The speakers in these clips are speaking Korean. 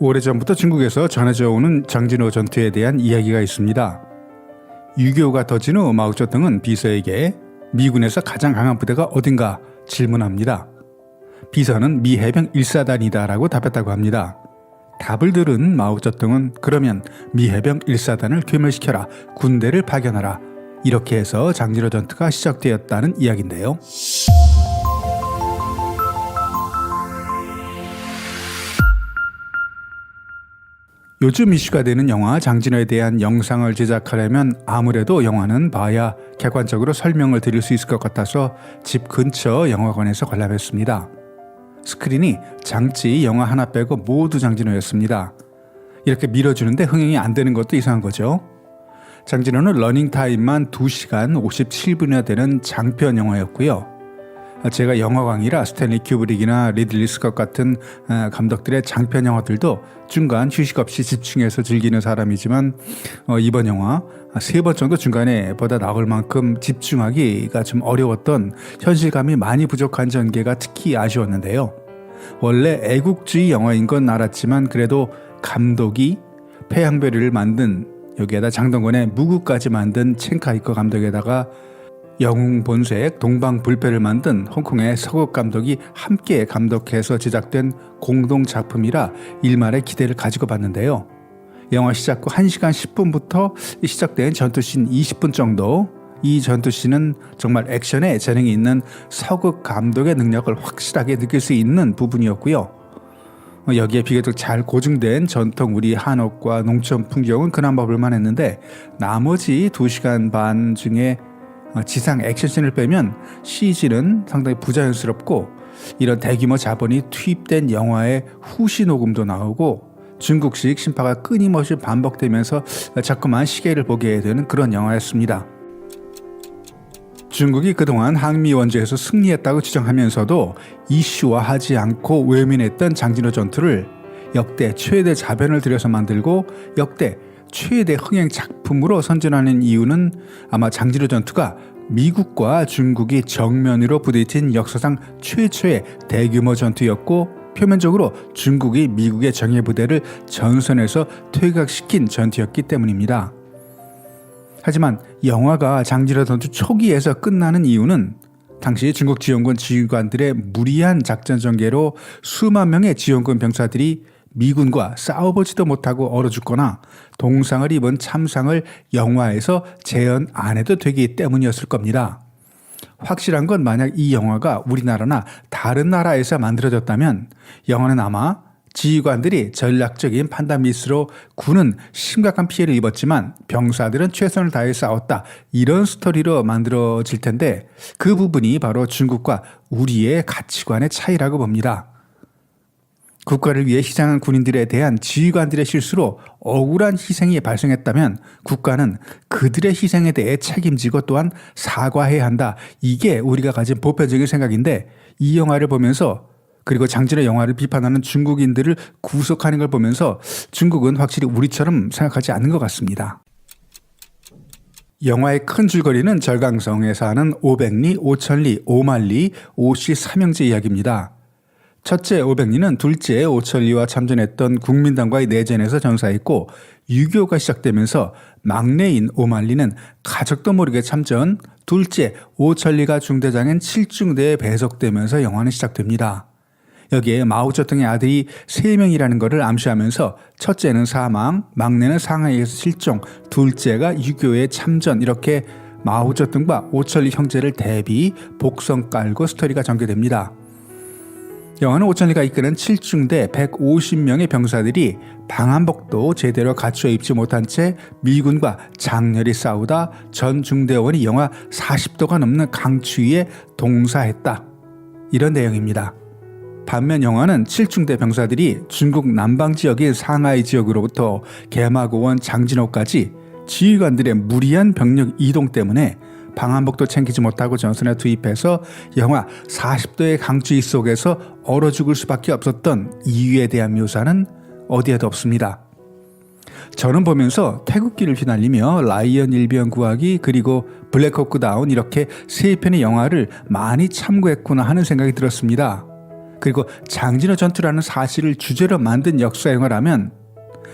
오래전부터 중국에서 전해져 오는 장진호 전투에 대한 이야기가 있습니다. 유교가 터진 후 마오쩌둥은 비서에게 미군에서 가장 강한 부대가 어딘가 질문합니다. 비서는 미 해병 1사단이다라고 답했다고 합니다. 답을 들은 마오쩌둥은 그러면 미 해병 1사단을 괴멸시켜라 군대를 파견하라 이렇게 해서 장진호 전투가 시작되었다는 이야기인데요. 요즘 이슈가 되는 영화 장진호에 대한 영상을 제작하려면 아무래도 영화는 봐야 객관적으로 설명을 드릴 수 있을 것 같아서 집 근처 영화관에서 관람했습니다. 스크린이 장치 영화 하나 빼고 모두 장진호였습니다. 이렇게 밀어주는데 흥행이 안 되는 것도 이상한 거죠. 장진호는 러닝타임만 2시간 57분이나 되는 장편 영화였고요. 제가 영화광이라 스탠리 큐브릭이나 리들리 스컷 같은 아, 감독들의 장편 영화들도 중간 휴식 없이 집중해서 즐기는 사람이지만 어, 이번 영화 세 번 정도 중간에 보다 나올 만큼 집중하기가 좀 어려웠던 현실감이 많이 부족한 전개가 특히 아쉬웠는데요. 원래 애국주의 영화인 건 알았지만 그래도 감독이 폐양별이를 만든 여기에다 장동건의 무구까지 만든 첸카이커 감독에다가 영웅 본색 동방 불패를 만든 홍콩의 서국 감독이 함께 감독해서 제작된 공동 작품이라 일말의 기대를 가지고 봤는데요. 영화 시작 후 1시간 10분부터 시작된 전투씬 20분 정도 이 전투씬은 정말 액션에 재능이 있는 서극 감독의 능력을 확실하게 느낄 수 있는 부분이었고요. 여기에 비교적 잘 고증된 전통 우리 한옥과 농촌 풍경은 그나마 볼만했는데 나머지 2시간 반 중에 어, 지상 액션씬을 빼면 CG는 상당히 부자연스럽고 이런 대규모 자본이 투입된 영화의 후시 녹음도 나오고 중국식 심파가 끊임없이 반복되면서 자꾸만 시계를 보게 되는 그런 영화였습니다. 중국이 그동안 항미 원조에서 승리했다고 주장하면서도 이슈화하지 않고 외면했던 장진호 전투를 역대 최대 자변을 들여서 만들고 역대 최대 흥행 작품으로 선전하는 이유는 아마 장진호 전투가 미국과 중국이 정면으로 부딪힌 역사상 최초의 대규모 전투였고 표면적으로 중국이 미국의 정예 부대를 전선에서 퇴각시킨 전투였기 때문입니다. 하지만 영화가 장진호 전투 초기에서 끝나는 이유는 당시 중국 지원군 지휘관들의 무리한 작전 전개로 수만 명의 지원군 병사들이 미군과 싸워보지도 못하고 얼어 죽거나 동상을 입은 참상을 영화에서 재현 안 해도 되기 때문이었을 겁니다. 확실한 건 만약 이 영화가 우리나라나 다른 나라에서 만들어졌다면 영화는 아마 지휘관들이 전략적인 판단 미스로 군은 심각한 피해를 입었지만 병사들은 최선을 다해 싸웠다. 이런 스토리로 만들어질 텐데 그 부분이 바로 중국과 우리의 가치관의 차이라고 봅니다. 국가를 위해 희생한 군인들에 대한 지휘관들의 실수로 억울한 희생이 발생했다면 국가는 그들의 희생에 대해 책임지고 또한 사과해야 한다. 이게 우리가 가진 보편적인 생각인데 이 영화를 보면서 그리고 장진의 영화를 비판하는 중국인들을 구속하는 걸 보면서 중국은 확실히 우리처럼 생각하지 않는 것 같습니다. 영화의 큰 줄거리는 절강성에 사는 오백리, 오천리, 오만리, 오씨 삼형제 이야기입니다. 첫째 오백리는 둘째 오천리와 참전했던 국민당과의 내전에서 전사했고 유교가 시작되면서 막내인 오만리는 가족도 모르게 참전, 둘째 오천리가 중대장인 칠중대에 배속되면서 영화는 시작됩니다. 여기에 마오쩌둥의 아들이 세명이라는 것을 암시하면서 첫째는 사망, 막내는 상하이에서 실종, 둘째가 유교에 참전 이렇게 마오쩌둥과 오천리 형제를 대비 복성 깔고 스토리가 전개됩니다. 영화는 오천리가 이끄는 7중대 150명의 병사들이 방한복도 제대로 갖추어 입지 못한 채 미군과 장렬히 싸우다 전 중대원이 영하 40도가 넘는 강추위에 동사했다. 이런 내용입니다. 반면 영화는 7중대 병사들이 중국 남방 지역인 상하이 지역으로부터 개마고원 장진호까지 지휘관들의 무리한 병력 이동 때문에 방한복도 챙기지 못하고 전선에 투입해서 영하 40도의 강추위 속에서 얼어 죽을 수밖에 없었던 이유에 대한 묘사는 어디에도 없습니다. 저는 보면서 태극기를 휘날리며 라이언 일병 구하기 그리고 블랙호크 다운 이렇게 세 편의 영화를 많이 참고했구나 하는 생각이 들었습니다. 그리고 장진호 전투라는 사실을 주제로 만든 역사 영화라면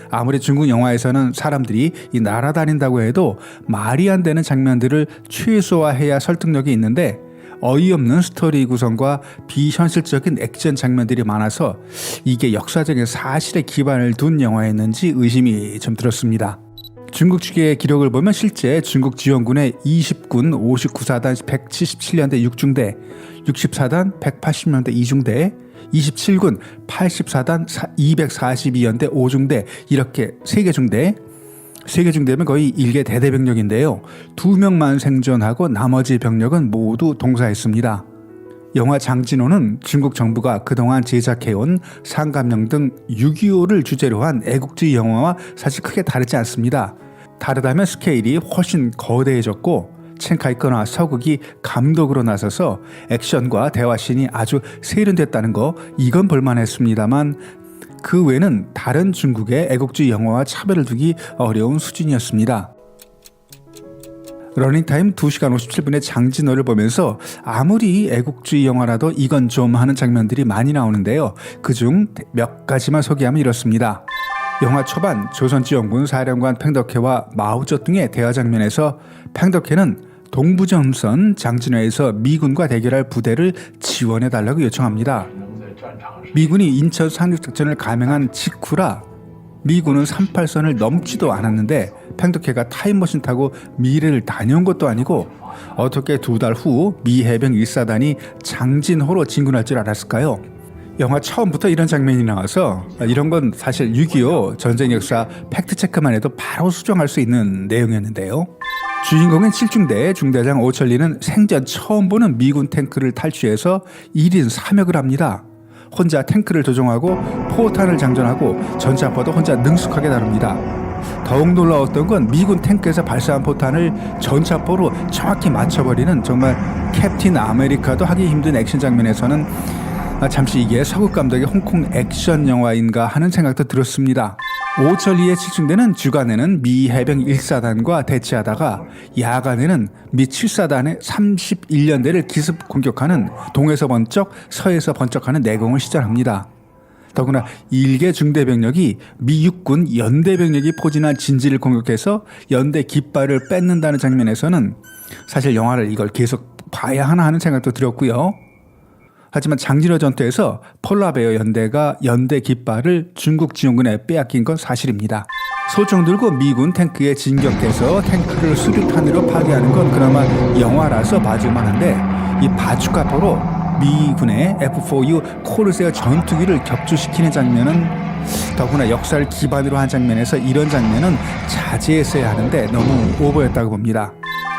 아무리 중국 영화에서는 사람들이 이 날아다닌다고 해도 말이 안 되는 장면들을 최소화해야 설득력이 있는데 어이없는 스토리 구성과 비현실적인 액션 장면들이 많아서 이게 역사적인 사실에 기반을 둔 영화였는지 의심이 좀 들었습니다. 중국 측의 기록을 보면 실제 중국 지원군의 20군 59사단 177년대 6중대, 64단 180년대 2중대, 27군 84단 242연대 5중대 이렇게 3개 중대 세계 중대면 거의 일개 대대병력인데요. 두 명만 생존하고 나머지 병력은 모두 동사했습니다. 영화 장진호는 중국 정부가 그동안 제작해온 상감령 등 6.25를 주제로 한 애국주의 영화와 사실 크게 다르지 않습니다. 다르다면 스케일이 훨씬 거대해졌고 첸카이커나 서극이 감독으로 나서서 액션과 대화씬이 아주 세련됐다는 거 이건 볼만했습니다만 그 외에는 다른 중국의 애국주의 영화와 차별을 두기 어려운 수준이었습니다. 러닝타임 2시간 57분의 장진호를 보면서 아무리 애국주의 영화라도 이건 좀 하는 장면들이 많이 나오는데요. 그중 몇 가지만 소개하면 이렇습니다. 영화 초반 조선지원군 사령관 팽덕회와 마오쩌둥의 대화 장면에서 팽덕회는 동부전선 장진호에서 미군과 대결할 부대를 지원해 달라고 요청합니다. 미군이 인천 상륙작전을 감행한 직후라 미군은 38선을 넘지도 않았는데 팽덕회가 타임머신 타고 미래를 다녀온 것도 아니고 어떻게 두 달 후 미 해병 1사단이 장진호로 진군할 줄 알았을까요? 영화 처음부터 이런 장면이 나와서 이런 건 사실 6.25 전쟁 역사 팩트체크만 해도 바로 수정할 수 있는 내용이었는데요. 주인공인 7중대 중대장 오철리는 생전 처음 보는 미군 탱크를 탈취해서 1인 3역을 합니다. 혼자 탱크를 조종하고 포탄을 장전하고 전차포도 혼자 능숙하게 다룹니다. 더욱 놀라웠던 건 미군 탱크에서 발사한 포탄을 전차포로 정확히 맞춰버리는 정말 캡틴 아메리카도 하기 힘든 액션 장면에서는 잠시 이게 서극 감독의 홍콩 액션 영화인가 하는 생각도 들었습니다. 오철리의 칠중대는 주간에는 미 해병 1사단과 대치하다가 야간에는 미 7사단의 31년대를 기습 공격하는 동에서 번쩍 서에서 번쩍하는 내공을 시전합니다. 더구나 일개 중대병력이 미 육군 연대병력이 포진한 진지를 공격해서 연대 깃발을 뺏는다는 장면에서는 사실 영화를 이걸 계속 봐야 하나 하는 생각도 들었고요. 하지만 장진호 전투에서 폴라베어 연대가 연대 깃발을 중국 지원군에 빼앗긴 건 사실입니다. 소총 들고 미군 탱크에 진격해서 탱크를 수류탄으로 파괴하는 건 그나마 영화라서 봐줄만 한데 이 바주카포로 미군의 F4U 코르세어 전투기를 격추시키는 장면은 더구나 역사를 기반으로 한 장면에서 이런 장면은 자제했어야 하는데 너무 오버였다고 봅니다.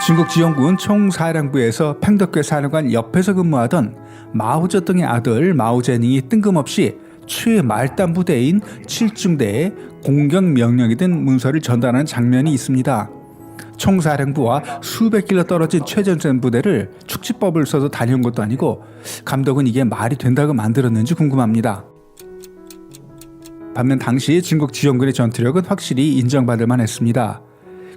중국 지원군 총사령부에서 팽덕회 사령관 옆에서 근무하던 마오쩌둥의 아들 마오제닝이 뜬금없이 최말단 부대인 7중대에 공격 명령이 든 문서를 전달하는 장면이 있습니다. 총사령부와 수백 킬로 떨어진 최전선 부대를 축지법을 써서 다녀온 것도 아니고 감독은 이게 말이 된다고 만들었는지 궁금합니다. 반면 당시 중국 지원군의 전투력은 확실히 인정받을 만했습니다.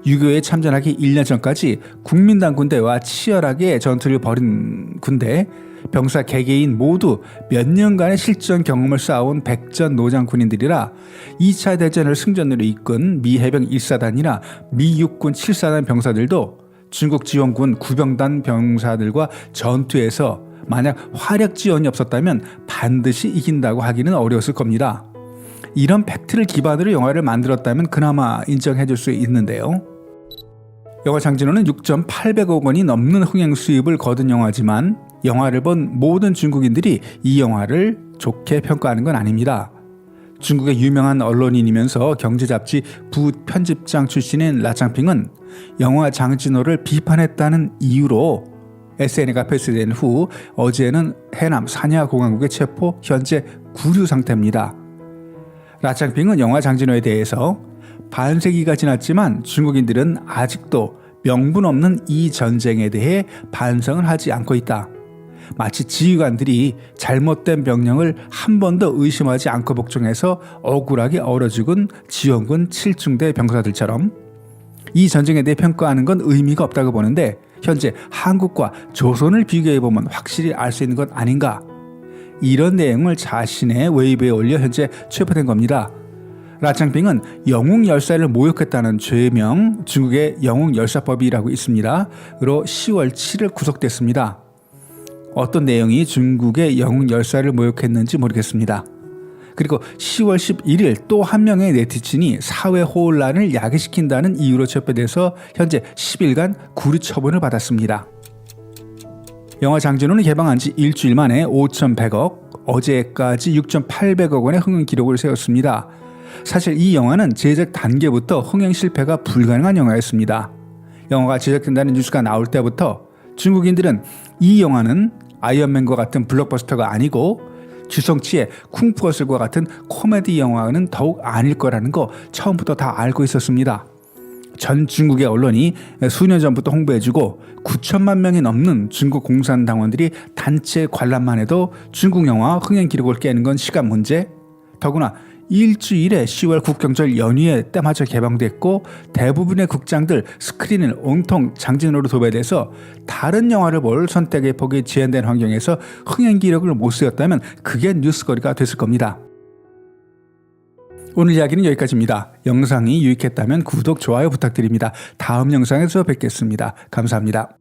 유교에 참전하기 1년 전까지 국민당 군대와 치열하게 전투를 벌인 군대, 병사 개개인 모두 몇 년간의 실전 경험을 쌓아온 백전 노장 군인들이라 2차 대전을 승전으로 이끈 미 해병 1사단이나 미 육군 7사단 병사들도 중국 지원군 구병단 병사들과 전투에서 만약 화력 지원이 없었다면 반드시 이긴다고 하기는 어려웠을 겁니다. 이런 팩트를 기반으로 영화를 만들었다면 그나마 인정해 줄 수 있는데요. 영화 장진호는 6,800억 원이 넘는 흥행 수입을 거둔 영화지만 영화를 본 모든 중국인들이 이 영화를 좋게 평가하는 건 아닙니다. 중국의 유명한 언론인이면서 경제 잡지 부편집장 출신인 라창핑은 영화 장진호를 비판했다는 이유로 SNS가 패스된 후 어제는 해남 사냐공항국에 체포 현재 구류 상태입니다. 라창핑은 영화 장진호에 대해서 반세기가 지났지만 중국인들은 아직도 명분 없는 이 전쟁에 대해 반성을 하지 않고 있다. 마치 지휘관들이 잘못된 명령을 한 번도 의심하지 않고 복종해서 억울하게 얼어 죽은 지원군 7중대 병사들처럼 이 전쟁에 대해 평가하는 건 의미가 없다고 보는데 현재 한국과 조선을 비교해 보면 확실히 알 수 있는 것 아닌가? 이런 내용을 자신의 웨이브에 올려 현재 체포된 겁니다. 라창빙은 영웅 열사를 모욕했다는 죄명 중국의 영웅 열사법이라고 있습니다. 으로 10월 7일 구속됐습니다. 어떤 내용이 중국의 영웅 열사를 모욕했는지 모르겠습니다. 그리고 10월 11일 또 한 명의 네티즌이 사회 혼란을 야기시킨다는 이유로 체포돼서 현재 10일간 구류 처분을 받았습니다. 영화 장진호는 개방한 지 일주일 만에 5,100억, 어제까지 6,800억 원의 흥행 기록을 세웠습니다. 사실 이 영화는 제작 단계부터 흥행 실패가 불가능한 영화였습니다. 영화가 제작된다는 뉴스가 나올 때부터 중국인들은 이 영화는 아이언맨과 같은 블록버스터가 아니고 주성치의 쿵푸어슬과 같은 코미디 영화는 더욱 아닐 거라는 거 처음부터 다 알고 있었습니다. 전 중국의 언론이 수년 전부터 홍보해주고 9천만 명이 넘는 중국 공산당원들이 단체 관람만 해도 중국 영화 흥행 기록을 깨는 건 시간 문제. 더구나 일주일에 10월 국경절 연휴에 때마저 개방됐고 대부분의 극장들 스크린을 온통 장진으로 도배돼서 다른 영화를 볼 선택의 폭이 제한된 환경에서 흥행 기록을 못 세웠다면 그게 뉴스거리가 됐을 겁니다. 오늘 이야기는 여기까지입니다. 영상이 유익했다면 구독, 좋아요 부탁드립니다. 다음 영상에서 뵙겠습니다. 감사합니다.